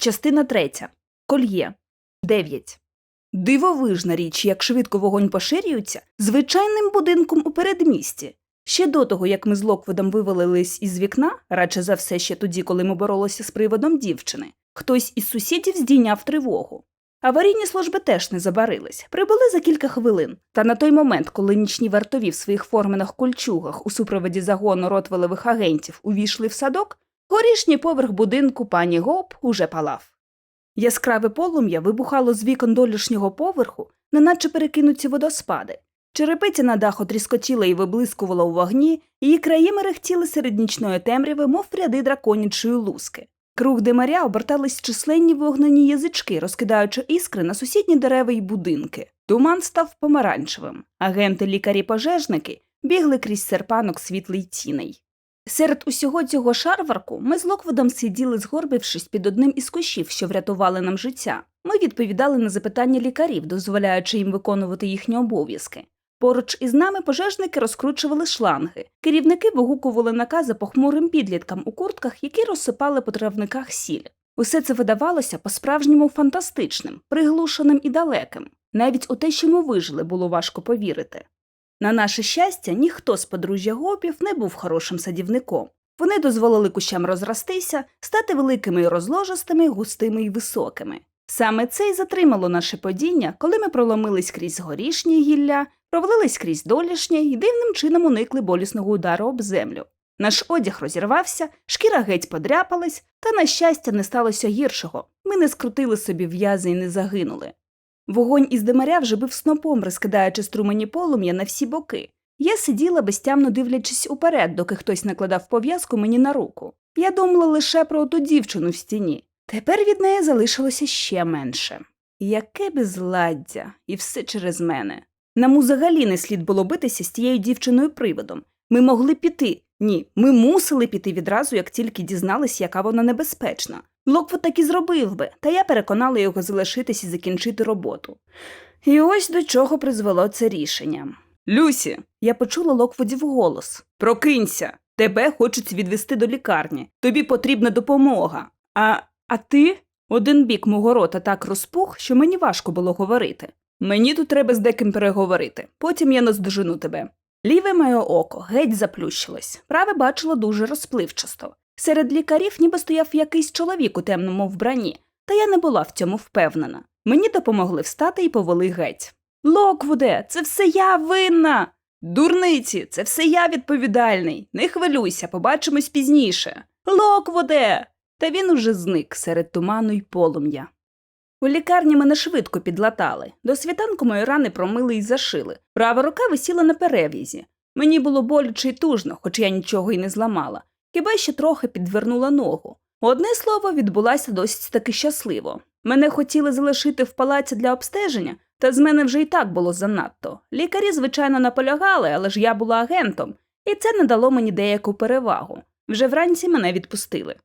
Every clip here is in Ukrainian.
Частина третя. Кольє. 9. Дивовижна річ, як швидко вогонь поширюється звичайним будинком у передмісті. Ще до того, як ми з Локвудом вивалились із вікна, радше за все ще тоді, коли ми боролися з приводом дівчини, хтось із сусідів здійняв тривогу. Аварійні служби теж не забарились, прибули за кілька хвилин. Та на той момент, коли нічні вартові в своїх формених кольчугах у супроводі загону ротвелевих агентів увійшли в садок, горішній поверх будинку пані Гоп уже палав. Яскраве полум'я вибухало з вікон долішнього поверху, неначе перекинуті водоспади. Черепиця на даху тріскотіла і виблискувала у вогні, її краї мерехтіли серед нічної темряви, мов ряди драконячої луски. Круг димаря обертались численні вогнені язички, розкидаючи іскри на сусідні дерева й будинки. Туман став помаранчевим. Агенти, лікарі, пожежники бігли крізь серпанок світлий тіней. Серед усього цього шарварку ми з Локвудом сиділи, згорбившись під одним із кущів, що врятували нам життя. Ми відповідали на запитання лікарів, дозволяючи їм виконувати їхні обов'язки. Поруч із нами пожежники розкручували шланги. Керівники вигукували накази похмурим підліткам у куртках, які розсипали по травниках сіль. Усе це видавалося по-справжньому фантастичним, приглушеним і далеким. Навіть у те, що ми вижили, було важко повірити. На наше щастя, ніхто з подружжя гопів не був хорошим садівником. Вони дозволили кущам розростися, стати великими і розложистими, густими і високими. Саме це й затримало наше падіння, коли ми проломились крізь горішні гілля, провалились крізь долішнє і дивним чином уникли болісного удару об землю. Наш одяг розірвався, шкіра геть подряпалась, та, на щастя, не сталося гіршого. Ми не скрутили собі в'язи і не загинули. Вогонь із димаря вже бив снопом, розкидаючи струмені полум'я на всі боки. Я сиділа безтямно дивлячись уперед, доки хтось накладав пов'язку мені на руку. Я думала лише про ту дівчину в стіні. Тепер від неї залишилося ще менше. Яке безладдя, і все через мене. Нам взагалі не слід було битися з тією дівчиною привидом. Ми могли піти. Ні, ми мусили піти відразу, як тільки дізналися, яка вона небезпечна. Локвуд так і зробив би, та я переконала його залишитись і закінчити роботу. І ось до чого призвело це рішення. Люсі, я почула Локвудів голос. Прокинься, тебе хочуть відвести до лікарні. Тобі потрібна допомога. А, а ти? Один бік мого рота так розпух, що мені важко було говорити. Мені тут треба з деким переговорити, потім я наздожену тебе. Ліве моє око геть заплющилось, праве бачило дуже розпливчасто. Серед лікарів ніби стояв якийсь чоловік у темному вбранні, та я не була в цьому впевнена. Мені допомогли встати і повели геть. Локвуде, це все я винна. Дурниці, це все я відповідальний. Не хвилюйся, побачимось пізніше. Локвуде. Та він уже зник серед туману й полум'я. У лікарні мене швидко підлатали. До світанку мої рани промили і зашили. Права рука висіла на перев'язі. Мені було боляче й тужно, хоч я нічого й не зламала. Хіба ще трохи підвернула ногу. Одне слово, відбулася досить таки щасливо. Мене хотіли залишити в палаці для обстеження, та з мене вже й так було занадто. Лікарі, звичайно, наполягали, але ж я була агентом, і це не дало мені деяку перевагу. Вже вранці мене відпустили.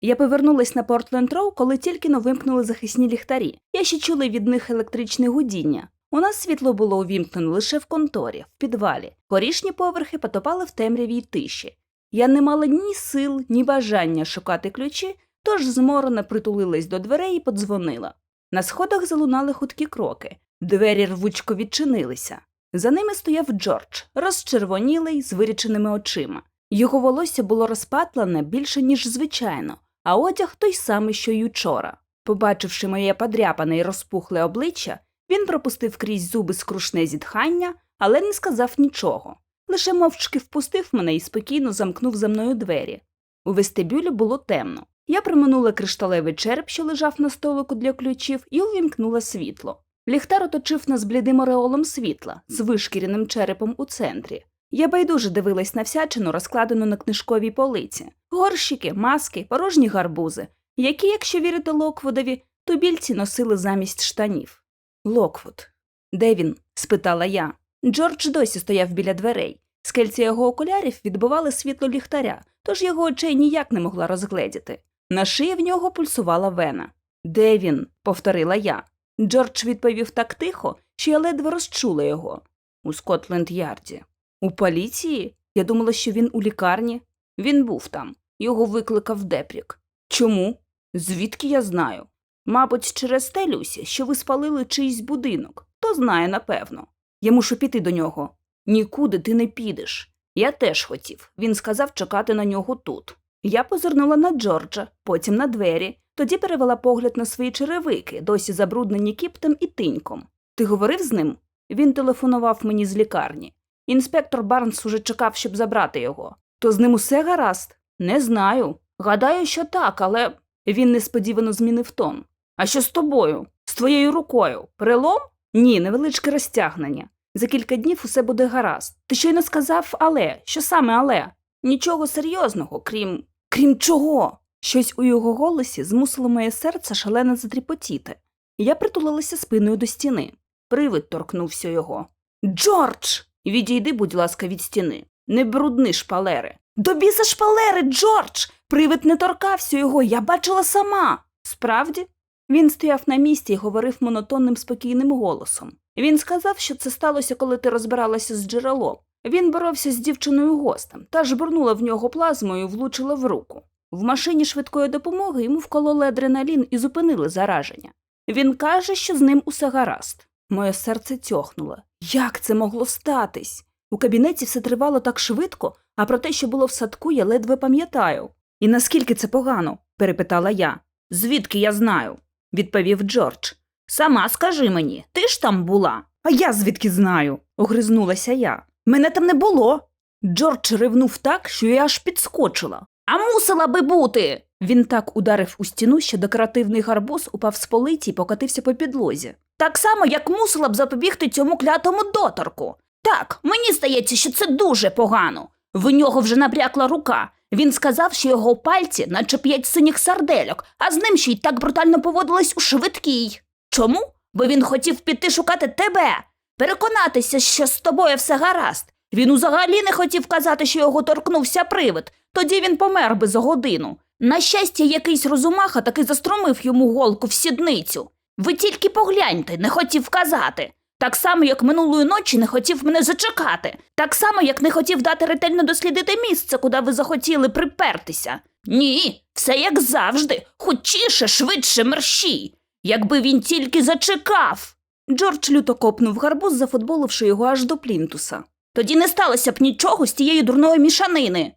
Я повернулась на Портленд Роу, коли тільки но вимкнули захисні ліхтарі. Я ще чула від них електричне гудіння. У нас світло було увімкнено лише в конторі, в підвалі. Горішні поверхи потопали в темряві й тиші. Я не мала ні сил, ні бажання шукати ключі, тож зморено притулилась до дверей і подзвонила. На сходах залунали хуткі кроки. Двері рвучко відчинилися. За ними стояв Джордж, розчервонілий, з виріченими очима. Його волосся було розпатлене більше, ніж звичайно, а одяг той самий, що й учора. Побачивши моє подряпане й розпухле обличчя, він пропустив крізь зуби скрушне зітхання, але не сказав нічого. Лише мовчки впустив мене і спокійно замкнув за мною двері. У вестибюлі було темно. Я приминула кришталевий череп, що лежав на столику для ключів, і увімкнула світло. Ліхтар оточив нас блідим ореолом світла з вишкіреним черепом у центрі. Я байдуже дивилась на всячину, розкладену на книжковій полиці, горщики, маски, порожні гарбузи, які, якщо вірити Локвудові, тубільці носили замість штанів. Локвуд. Де він? спитала я. Джордж досі стояв біля дверей. Скельці його окулярів відбивали світло ліхтаря, тож його очей ніяк не могла розгледіти. На шиї в нього пульсувала вена. Де він? повторила я. Джордж відповів так тихо, що я ледве розчула його. У Скотленд Ярді. У поліції? Я думала, що він у лікарні. Він був там. Його викликав Депрік. Чому? Звідки я знаю? Мабуть, через те, Люсі, що ви спалили чийсь будинок. Хто знає, напевно. Я мушу піти до нього. Нікуди ти не підеш. Я теж хотів. Він сказав чекати на нього тут. Я позирнула на Джорджа, потім на двері, тоді перевела погляд на свої черевики, досі забруднені кіптем і тиньком. Ти говорив з ним? Він телефонував мені з лікарні. Інспектор Барнс уже чекав, щоб забрати його. То з ним усе гаразд? Не знаю. Гадаю, що так, але він несподівано змінив тон. А що з тобою? З твоєю рукою? Перелом? Ні, невеличке розтягнення. За кілька днів усе буде гаразд. Ти щойно сказав але. Що саме але? Нічого серйозного, крім. крім чого? Щось у його голосі змусило моє серце шалено затріпотіти. Я притулилася спиною до стіни. Привид торкнувся його. Джордж! Відійди, будь ласка, від стіни. Не брудни шпалери. До біса шпалери, Джордж! Привид не торкався його, я бачила сама. Справді? Він стояв на місці і говорив монотонним спокійним голосом. Він сказав, що це сталося, коли ти розбиралася з джерелом. Він боровся з дівчиною гостем та жбурнула в нього плазмою і влучила в руку. В машині швидкої допомоги йому вкололи адреналін і зупинили зараження. Він каже, що з ним усе гаразд. Моє серце тьохнуло. Як це могло статись? У кабінеті все тривало так швидко, а про те, що було в садку, я ледве пам'ятаю. І наскільки це погано? перепитала я. Звідки я знаю? відповів Джордж. Сама скажи мені, ти ж там була. А я звідки знаю? огризнулася я. Мене там не було. Джордж ривнув так, що я аж підскочила. А мусила би бути. Він так ударив у стіну, що декоративний гарбуз упав з полиці і покатився по підлозі. Так само, як мусила б запобігти цьому клятому доторку. Так, мені здається, що це дуже погано. В нього вже набрякла рука. Він сказав, що його пальці, наче п'ять синіх сардельок, а з ним ще й так брутально поводились у швидкій. Чому? Бо він хотів піти шукати тебе, переконатися, що з тобою все гаразд. Він взагалі не хотів казати, що його торкнувся привид, тоді він помер би за годину. На щастя, якийсь розумаха таки застромив йому голку в сідницю. Ви тільки погляньте, не хотів казати. Так само, як минулої ночі не хотів мене зачекати, так само, як не хотів дати ретельно дослідити місце, куди ви захотіли припертися. Ні, все як завжди, хутчіше, швидше, мерщій. Якби він тільки зачекав. Джордж люто копнув гарбуз, зафутболивши його аж до плінтуса. Тоді не сталося б нічого з тієї дурної мішанини.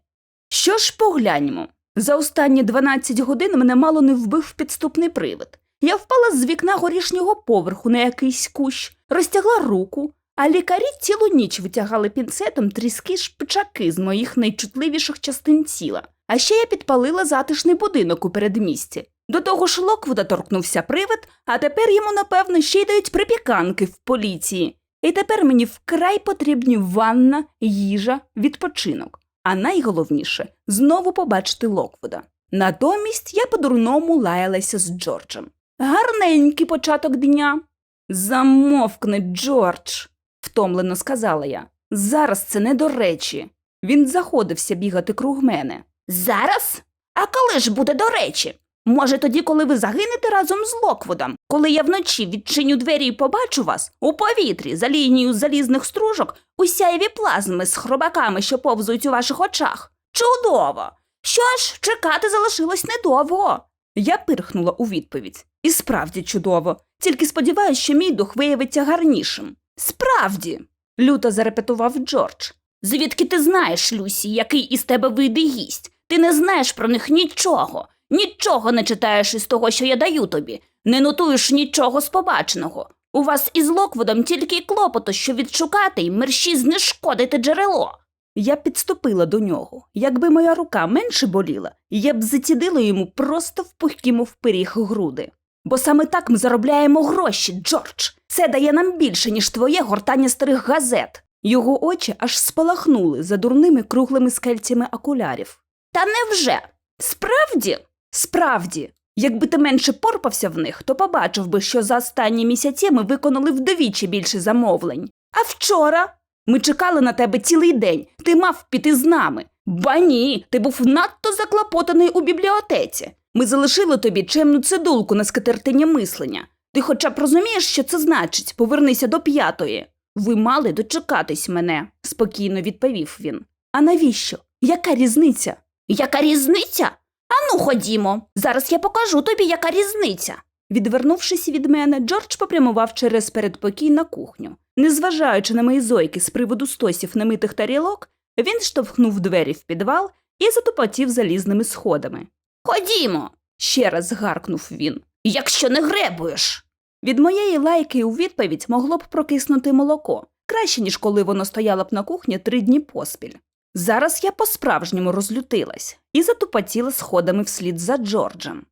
Що ж погляньмо. За останні 12 годин мене мало не вбив підступний привид. Я впала з вікна горішнього поверху на якийсь кущ, розтягла руку, а лікарі цілу ніч витягали пінцетом тріски шпичаки з моїх найчутливіших частин тіла. А ще я підпалила затишний будинок у передмісті. До того ж Локвуда торкнувся привид, а тепер йому, напевно, ще й дають припіканки в поліції. І тепер мені вкрай потрібні ванна, їжа, відпочинок. А найголовніше знову побачити Локвуда. Натомість я по-дурному лаялася з Джорджем. Гарненький початок дня. Замовкни, Джордж, втомлено сказала я. Зараз це не до речі. Він заходився бігати круг мене. Зараз? А коли ж буде до речі? Може, тоді, коли ви загинете разом з Локвудом, коли я вночі відчиню двері і побачу вас у повітрі за лінією залізних стружок у сяєві плазми з хробаками, що повзують у ваших очах. Чудово! Що ж, чекати залишилось недовго. Я пирхнула у відповідь. І справді чудово. Тільки сподіваюся, що мій дух виявиться гарнішим. Справді, люто зарепетував Джордж. Звідки ти знаєш, Люсі, який із тебе вийде гість? Ти не знаєш про них нічого. Нічого не читаєш із того, що я даю тобі, не нотуєш нічого з побаченого. У вас із Локвудом тільки клопоту, що відшукати й мерщі знешкодити джерело. Я підступила до нього. Якби моя рука менше боліла, я б затідила йому просто в пухкі, мов пиріг груди. Бо саме так ми заробляємо гроші, Джордж. Це дає нам більше, ніж твоє гортання старих газет. Його очі аж спалахнули за дурними круглими скельцями окулярів. Та невже? Справді? Справді. Якби ти менше порпався в них, то побачив би, що за останні місяці ми виконали вдвічі більше замовлень. А вчора ми чекали на тебе цілий день. Ти мав піти з нами. Ба ні, ти був надто заклопотаний у бібліотеці. Ми залишили тобі чемну цидулку на скатертині мислення. Ти хоча б розумієш, що це значить повернися до п'ятої. Ви мали дочекатись мене, спокійно відповів він. А навіщо? Яка різниця? Яка різниця? Ану, ходімо. Зараз я покажу тобі, яка різниця. Відвернувшись від мене, Джордж попрямував через передпокій на кухню. Незважаючи на мої зойки з приводу стосів немитих тарілок, він штовхнув двері в підвал і затупотів залізними сходами. Ходімо, Ще раз гаркнув він. якщо не гребуєш. Від моєї лайки у відповідь могло б прокиснути молоко, краще, ніж коли воно стояло б на кухні три дні поспіль. Зараз я по-справжньому розлютилась і затупотіла сходами вслід за Джорджем.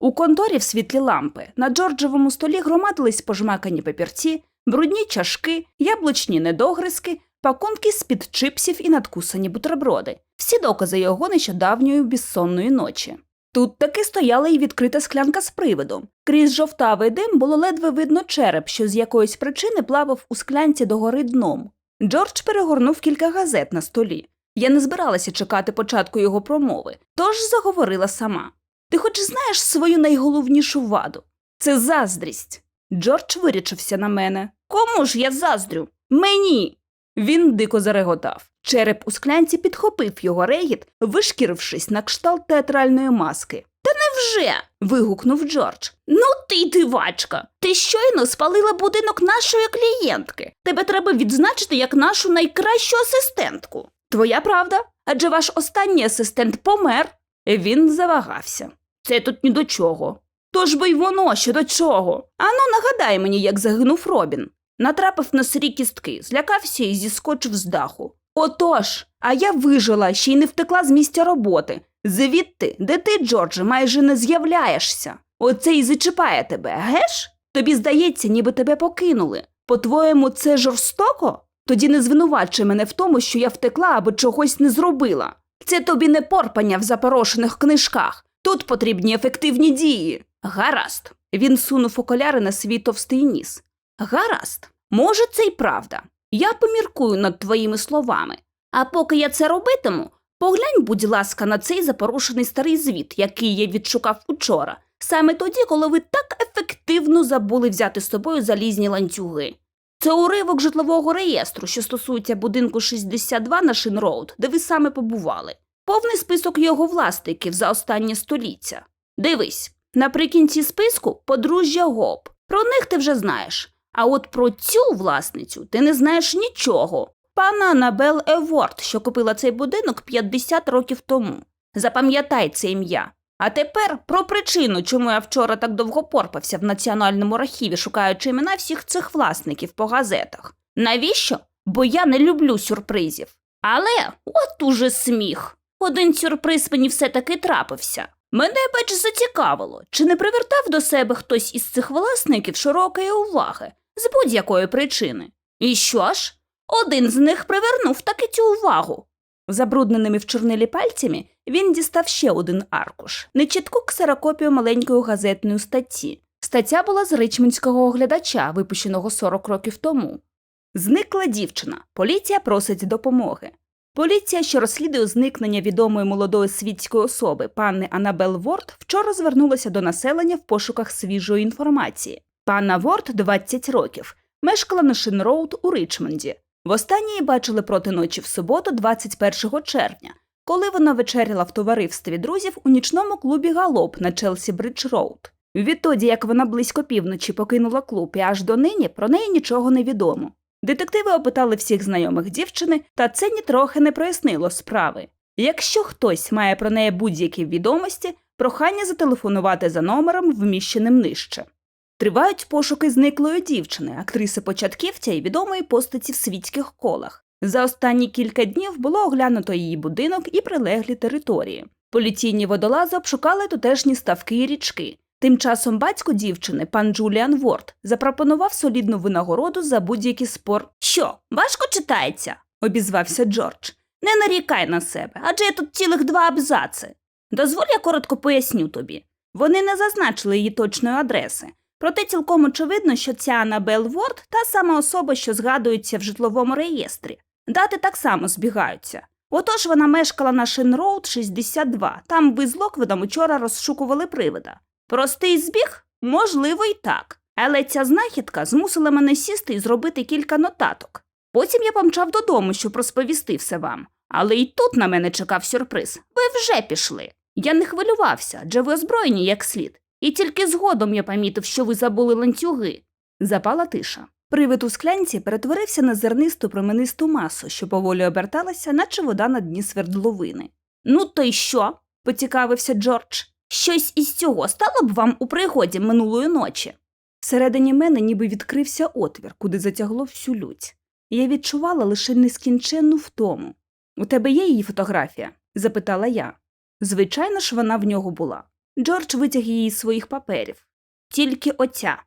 У конторі в світлі лампи на Джорджевому столі громадились пожмакані папірці, брудні чашки, яблучні недогризки, пакунки з-під чипсів і надкусані бутерброди, всі докази його нещодавньої безсонної ночі. Тут таки стояла і відкрита склянка з привидом. Крізь жовтавий дим було ледве видно череп, що з якоїсь причини плавав у склянці догори дном. Джордж перегорнув кілька газет на столі. Я не збиралася чекати початку його промови, тож заговорила сама. Ти хоч знаєш свою найголовнішу ваду? Це заздрість. Джордж вирічився на мене. Кому ж я заздрю? Мені. Він дико зареготав. Череп у склянці підхопив його регіт, вишкірившись на кшталт театральної маски. Та Невже? Вигукнув Джордж. Ну ти дивачка. Ти щойно спалила будинок нашої клієнтки. Тебе треба відзначити як нашу найкращу асистентку. Твоя правда? Адже ваш останній асистент помер. Він завагався. Це тут ні до чого. Тож бо й воно що до чого. Ану, нагадай мені, як загинув Робін. Натрапив на сирі кістки, злякався і зіскочив з даху. Отож, а я вижила, ще й не втекла з місця роботи. Звідти, де ти, Джордже, майже не з'являєшся. Оце й зачіпає тебе, геш? Тобі здається, ніби тебе покинули. По-твоєму, це жорстоко? Тоді не звинувачуй мене в тому, що я втекла або чогось не зробила. Це тобі не порпання в запорошених книжках. Тут потрібні ефективні дії. Гаразд. Він сунув окуляри на свій товстий ніс. Гаразд, може, це й правда. Я поміркую над твоїми словами. А поки я це робитиму, поглянь, будь ласка, на цей запорошений старий звіт, який я відшукав учора, саме тоді, коли ви так ефективно забули взяти з собою залізні ланцюги. Це уривок житлового реєстру, що стосується будинку 62 на Шинроуд, де ви саме побували. Повний список його власників за останнє століття. Дивись, наприкінці списку подружжя Гоп. Про них ти вже знаєш. А от про цю власницю ти не знаєш нічого. Пана Анабел Еворд, що купила цей будинок 50 років тому. Запам'ятай це ім'я. А тепер про причину, чому я вчора так довго порпався в національному архіві, шукаючи імена всіх цих власників по газетах. Навіщо? Бо я не люблю сюрпризів. Але от уже сміх. Один сюрприз мені все-таки трапився. Мене, бач, зацікавило, чи не привертав до себе хтось із цих власників широкої уваги з будь-якої причини. І що ж? Один з них привернув таки цю увагу. Забрудненими в чорнилі пальцями він дістав ще один аркуш, нечітку ксерокопію маленької газетної статті. Стаття була з ричмонського оглядача, випущеного 40 років тому. Зникла дівчина. Поліція просить допомоги. Поліція, що розслідує зникнення відомої молодої світської особи панни Анабел Ворд, вчора звернулася до населення в пошуках свіжої інформації. Панна Ворд, 20 років, мешкала на Шинроуд у Ричмонді. Востаннє її бачили проти ночі в суботу, 21 червня, коли вона вечеряла в товаристві друзів у нічному клубі Галоп на Челсі Бридж Роуд. Відтоді, як вона близько півночі покинула клуб і аж до нині про неї нічого не відомо. Детективи опитали всіх знайомих дівчини, та це нітрохи не прояснило справи. Якщо хтось має про неї будь-які відомості, прохання зателефонувати за номером, вміщеним нижче. Тривають пошуки зниклої дівчини, актриси початківця і відомої постаті в світських колах. За останні кілька днів було оглянуто її будинок і прилеглі території. Поліційні водолази обшукали тутешні ставки і річки. Тим часом батько дівчини, пан Джуліан Ворд, запропонував солідну винагороду за будь-який спор. Що, важко читається? обізвався Джордж. Не нарікай на себе, адже є тут цілих два абзаци. Дозволь, я коротко поясню тобі. Вони не зазначили її точної адреси. Проте цілком очевидно, що ця Анабел Ворд та сама особа, що згадується в житловому реєстрі. Дати так само збігаються. Отож вона мешкала на Шинроуд 62, там ви з Локведом учора розшукували привида. Простий збіг? Можливо, і так. Але ця знахідка змусила мене сісти і зробити кілька нотаток. Потім я помчав додому, щоб розповісти все вам. Але й тут на мене чекав сюрприз. Ви вже пішли. Я не хвилювався, адже ви озброєні як слід. І тільки згодом я помітив, що ви забули ланцюги. Запала тиша. Привид у склянці перетворився на зернисту променисту масу, що поволі оберталася, наче вода на дні свердловини. Ну то й що? Поцікавився Джордж. Щось із цього стало б вам у пригоді минулої ночі. Всередині мене ніби відкрився отвір, куди затягло всю лють. Я відчувала лише нескінченну втому. У тебе є її фотографія? запитала я. Звичайно ж, вона в нього була. Джордж витяг її з своїх паперів. Тільки оця.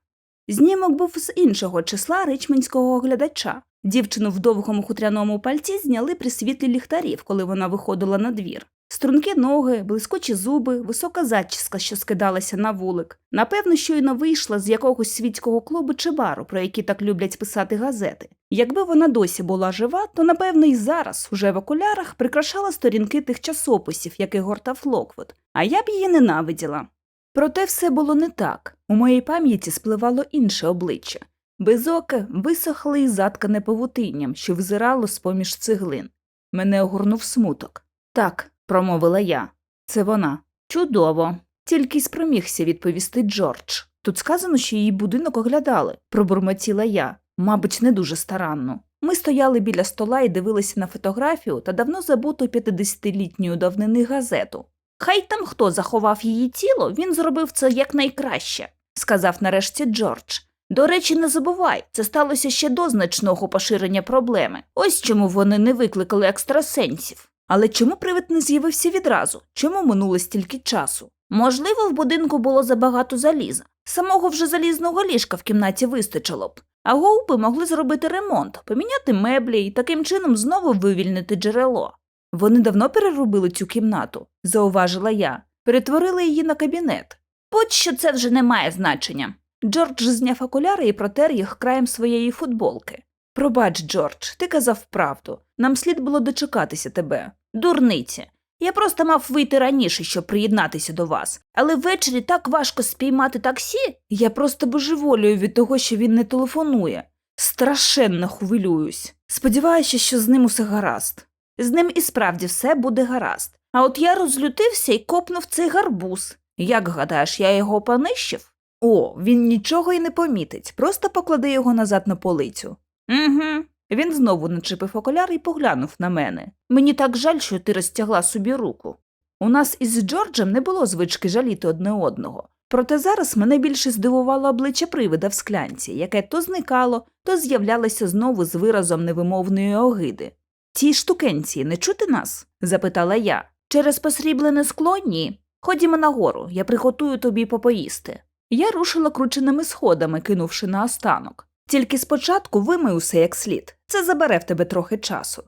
Знімок був з іншого числа ричманського оглядача. Дівчину в довгому хутряному пальці зняли при світлі ліхтарів, коли вона виходила на двір. Стрункі ноги, блискучі зуби, висока зачіска, що скидалася на вулик. Напевно, щойно вийшла з якогось світського клубу чи бару, про які так люблять писати газети. Якби вона досі була жива, то напевно і зараз, уже в окулярах, прикрашала сторінки тих часописів, яких гортав Локвуд, а я б її ненавиділа. Проте все було не так. У моїй пам'яті спливало інше обличчя. Безоке, висохле і заткане павутинням, що взирало з-поміж цеглин. Мене огорнув смуток. Так, промовила я. Це вона. Чудово. Тільки й спромігся відповісти Джордж. Тут сказано, що її будинок оглядали, пробурмотіла я, мабуть, не дуже старанно. Ми стояли біля стола і дивилися на фотографію та давно забуту 50-літньої давнини газету. Хай там хто заховав її тіло, він зробив це якнайкраще, сказав нарешті Джордж. До речі, не забувай, це сталося ще до значного поширення проблеми. Ось чому вони не викликали екстрасенсів. Але чому привид не з'явився відразу? Чому минуло стільки часу? Можливо, в будинку було забагато заліза. Самого вже залізного ліжка в кімнаті вистачило б. А гоупи могли зробити ремонт, поміняти меблі і таким чином знову вивільнити джерело. Вони давно переробили цю кімнату, зауважила я, перетворили її на кабінет. Будь-що це вже не має значення. Джордж зняв окуляри і протер їх краєм своєї футболки. Пробач, Джордж, ти казав правду. Нам слід було дочекатися тебе. Дурниці. Я просто мав вийти раніше, щоб приєднатися до вас, але ввечері так важко спіймати таксі. Я просто божеволюю від того, що він не телефонує. Страшенно хвилююсь. Сподіваюся, що з ним усе гаразд. З ним і справді все буде гаразд. А от я розлютився і копнув цей гарбуз. Як гадаєш, я його понищив? О, він нічого й не помітить, просто поклади його назад на полицю. Угу. Він знову начепив окуляр і поглянув на мене. Мені так жаль, що ти розтягла собі руку. У нас із Джорджем не було звички жаліти одне одного. Проте зараз мене більше здивувало обличчя привида в склянці, яке то зникало, то з'являлося знову з виразом невимовної огиди. Ті штукенці не чути нас? запитала я. Через посріблене скло ні. Ходімо нагору, я приготую тобі попоїсти. Я рушила крученими сходами, кинувши на останок. Тільки спочатку вимий усе як слід. Це забере в тебе трохи часу.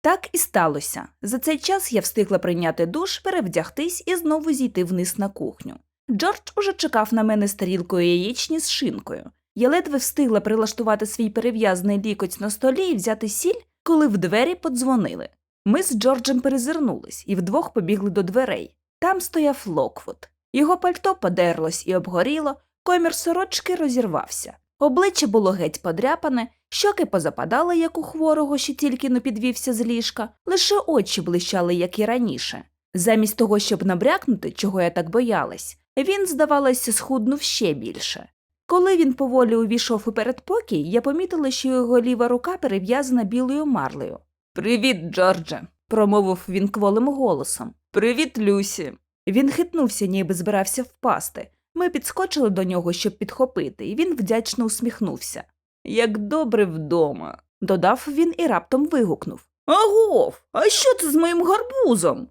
Так і сталося. За цей час я встигла прийняти душ, перевдягтись і знову зійти вниз на кухню. Джордж уже чекав на мене з тарілкою яєчні з шинкою. Я ледве встигла прилаштувати свій перев'язаний лікоть на столі і взяти сіль, коли в двері подзвонили. Ми з Джорджем перезирнулись і вдвох побігли до дверей. Там стояв Локвуд. Його пальто подерлось і обгоріло, комір сорочки розірвався. Обличчя було геть подряпане, щоки позападали, як у хворого, що тільки не підвівся з ліжка, лише очі блищали, як і раніше. Замість того, щоб набрякнути, чого я так боялась, він, здавалося, схуднув ще більше. Коли він поволі увійшов у передпокій, я помітила, що його ліва рука перев'язана білою марлею. Привіт, Джордже, промовив він кволим голосом. Привіт, Люсі. Він хитнувся, ніби збирався впасти. Ми підскочили до нього, щоб підхопити, і він вдячно усміхнувся. Як добре вдома, додав він і раптом вигукнув. Агов, а що це з моїм гарбузом?